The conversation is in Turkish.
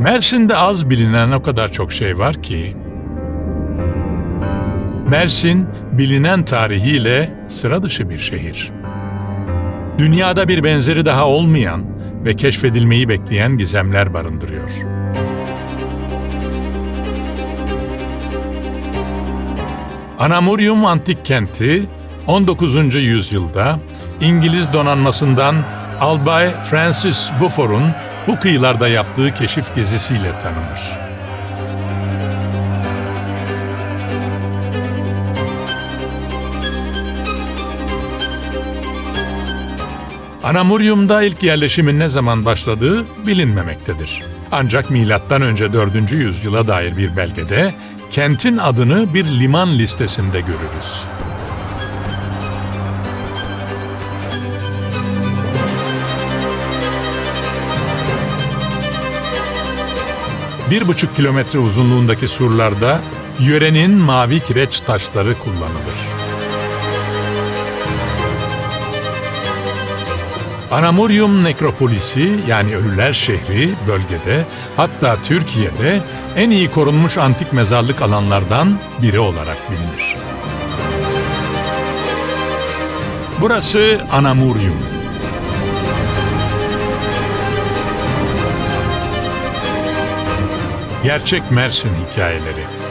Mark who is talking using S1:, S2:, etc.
S1: Mersin'de az bilinen o kadar çok şey var ki. Mersin, bilinen tarihiyle sıra dışı bir şehir. Dünyada bir benzeri daha olmayan ve keşfedilmeyi bekleyen gizemler barındırıyor. Anamurium antik kenti 19. yüzyılda İngiliz donanmasından Albay Francis Buford'un bu kıyılarda yaptığı keşif gezisiyle tanınır. Anamurium'da ilk yerleşimin ne zaman başladığı bilinmemektedir. Ancak milattan önce 4. yüzyıla dair bir belgede kentin adını bir liman listesinde görürüz. Bir buçuk kilometre uzunluğundaki surlarda yörenin mavi kireç taşları kullanılır. Anamurium Nekropolisi yani Ölüler Şehri bölgede hatta Türkiye'de en iyi korunmuş antik mezarlık alanlardan biri olarak bilinir. Burası Anamurium. Gerçek Mersin hikayeleri.